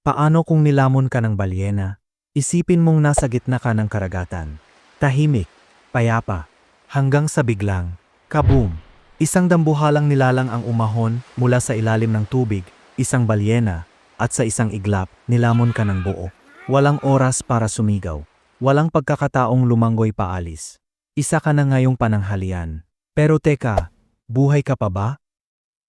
Paano kung nilamon ka ng balyena? Isipin mong nasa gitna ka ng karagatan. Tahimik, payapa, hanggang sa biglang, kaboom! Isang dambuhalang nilalang ang umahon mula sa ilalim ng tubig, isang balyena, at sa isang iglap, nilamon ka ng buo. Walang oras para sumigaw. Walang pagkakataong lumanggoy paalis. Isa ka na ngayong pananghalian. Pero teka, buhay ka pa ba?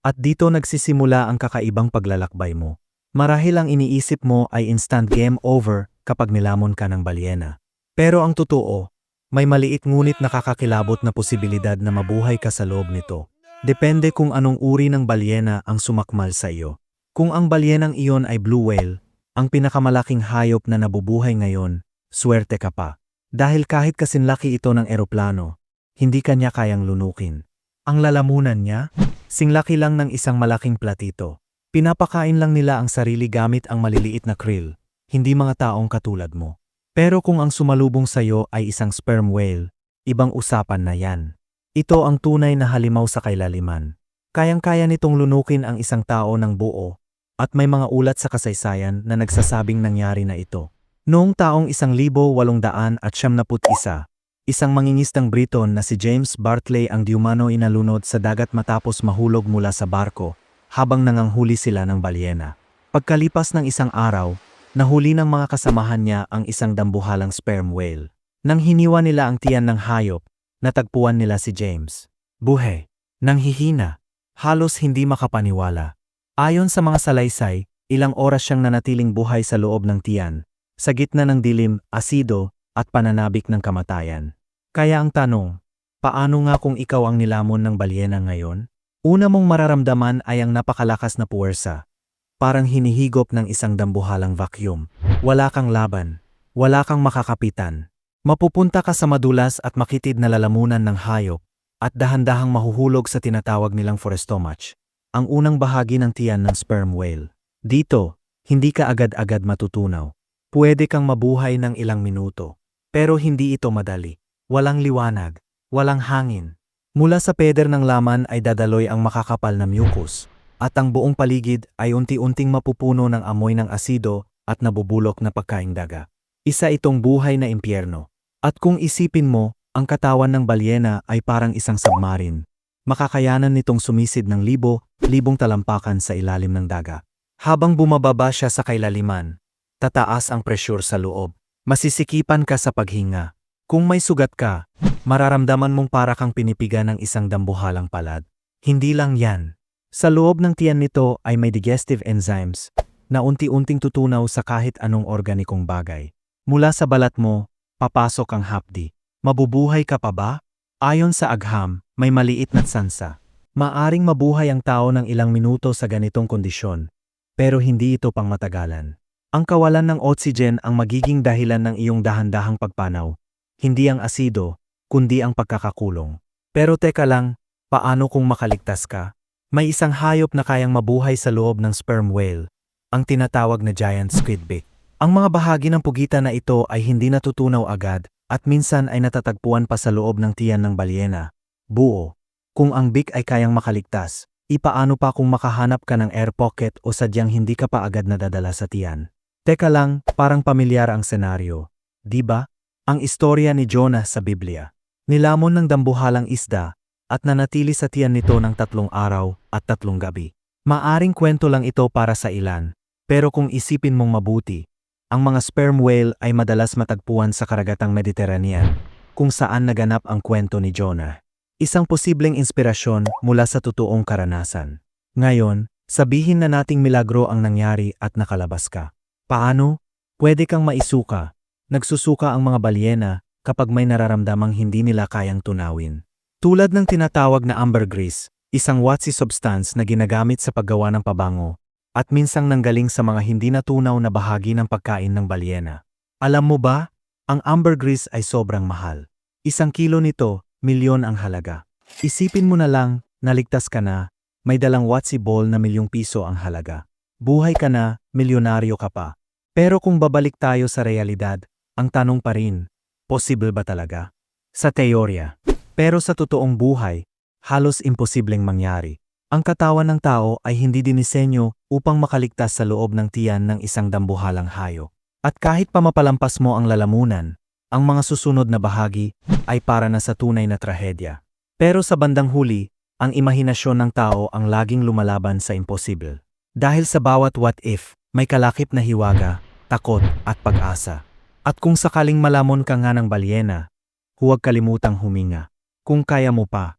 At dito nagsisimula ang kakaibang paglalakbay mo. Marahil ang iniisip mo ay instant game over kapag nilamon ka ng balyena. Pero ang totoo, may maliit ngunit nakakakilabot na posibilidad na mabuhay ka sa loob nito. Depende kung anong uri ng balyena ang sumakmal sa iyo. Kung ang balyenang iyon ay blue whale, ang pinakamalaking hayop na nabubuhay ngayon, swerte ka pa. Dahil kahit kasinlaki ito ng eroplano, hindi kanya kayang lunukin. Ang lalamunan niya, singlaki lang ng isang malaking platito. Pinapakain lang nila ang sarili gamit ang maliliit na krill, hindi mga taong katulad mo. Pero kung ang sumalubong sa'yo ay isang sperm whale, ibang usapan na yan. Ito ang tunay na halimaw sa kailaliman. Kayang-kaya nitong lunukin ang isang tao ng buo, at may mga ulat sa kasaysayan na nagsasabing nangyari na ito. Noong taong 1800 at siyam isa, isang mangingistang Briton na si James Bartley ang diumano inalunod sa dagat matapos mahulog mula sa barko habang nanganghuli sila ng balyena. Pagkalipas ng isang araw, nahuli ng mga kasamahan niya ang isang dambuhalang sperm whale. Nang hiniwa nila ang tiyan ng hayop, natagpuan nila si James. Buhe, nang hihina, halos hindi makapaniwala. Ayon sa mga salaysay, ilang oras siyang nanatiling buhay sa loob ng tiyan, sa gitna ng dilim, asido, at pananabik ng kamatayan. Kaya ang tanong, paano nga kung ikaw ang nilamon ng balyena ngayon? Una mong mararamdaman ay ang napakalakas na puwersa. Parang hinihigop ng isang dambuhalang vacuum. Wala kang laban. Wala kang makakapitan. Mapupunta ka sa madulas at makitid na lalamunan ng hayop at dahan-dahang mahuhulog sa tinatawag nilang forestomach, ang unang bahagi ng tiyan ng sperm whale. Dito, hindi ka agad-agad matutunaw. Pwede kang mabuhay ng ilang minuto. Pero hindi ito madali. Walang liwanag. Walang hangin. Mula sa peder ng laman ay dadaloy ang makakapal na mucus, at ang buong paligid ay unti-unting mapupuno ng amoy ng asido at nabubulok na pagkaing daga. Isa itong buhay na impyerno. At kung isipin mo, ang katawan ng balyena ay parang isang submarine. Makakayanan nitong sumisid ng libo, libong talampakan sa ilalim ng daga. Habang bumababa siya sa kailaliman, tataas ang presyur sa loob. Masisikipan ka sa paghinga. Kung may sugat ka, mararamdaman mong para kang pinipigan ng isang dambuhalang palad. Hindi lang yan. Sa loob ng tiyan nito ay may digestive enzymes na unti-unting tutunaw sa kahit anong organikong bagay. Mula sa balat mo, papasok ang hapdi. Mabubuhay ka pa ba? Ayon sa agham, may maliit na tsansa. Maaring mabuhay ang tao ng ilang minuto sa ganitong kondisyon, pero hindi ito pang matagalan. Ang kawalan ng oxygen ang magiging dahilan ng iyong dahan-dahang pagpanaw, hindi ang asido, kundi ang pagkakakulong. Pero teka lang, paano kung makaligtas ka? May isang hayop na kayang mabuhay sa loob ng sperm whale, ang tinatawag na giant squidbeak. Ang mga bahagi ng pugitan na ito ay hindi natutunaw agad at minsan ay natatagpuan pa sa loob ng tiyan ng balyena. Buo. Kung ang beak ay kayang makaligtas, ipaano pa kung makahanap ka ng air pocket o sadyang hindi ka pa agad nadadala sa tiyan? Teka lang, parang pamilyar ang senaryo. Ba? Ang istorya ni Jonah sa Biblia. Nilamon ng dambuhalang isda at nanatili sa tiyan nito ng tatlong araw at tatlong gabi. Maaring kwento lang ito para sa ilan, pero kung isipin mong mabuti, ang mga sperm whale ay madalas matagpuan sa karagatang Mediterranean, kung saan naganap ang kwento ni Jonah. Isang posibleng inspirasyon mula sa totoong karanasan. Ngayon, sabihin na nating milagro ang nangyari at nakalabas ka. Paano? Pwede kang maisuka. Nagsusuka ang mga balyena kapag may nararamdamang hindi nila kayang tunawin. Tulad ng tinatawag na ambergris, isang waxy substance na ginagamit sa paggawa ng pabango, at minsang nanggaling sa mga hindi natunaw na bahagi ng pagkain ng balyena. Alam mo ba, ang ambergris ay sobrang mahal. Isang kilo nito, milyon ang halaga. Isipin mo na lang, naligtas ka na, may dalang waxy ball na milyong piso ang halaga. Buhay ka na, milyonaryo ka pa. Pero kung babalik tayo sa realidad, ang tanong pa rin, posible ba talaga? Sa teorya. Pero sa totoong buhay, halos imposibleng mangyari. Ang katawan ng tao ay hindi dinisenyo upang makaligtas sa loob ng tiyan ng isang dambuhalang hayop. At kahit pa mapalampas mo ang lalamunan, ang mga susunod na bahagi ay para na sa tunay na trahedya. Pero sa bandang huli, ang imahinasyon ng tao ang laging lumalaban sa imposible. Dahil sa bawat what if, may kalakip na hiwaga, takot at pag-asa. At kung sakaling malamon ka nga ng balyena, huwag kalimutang huminga. Kung kaya mo pa,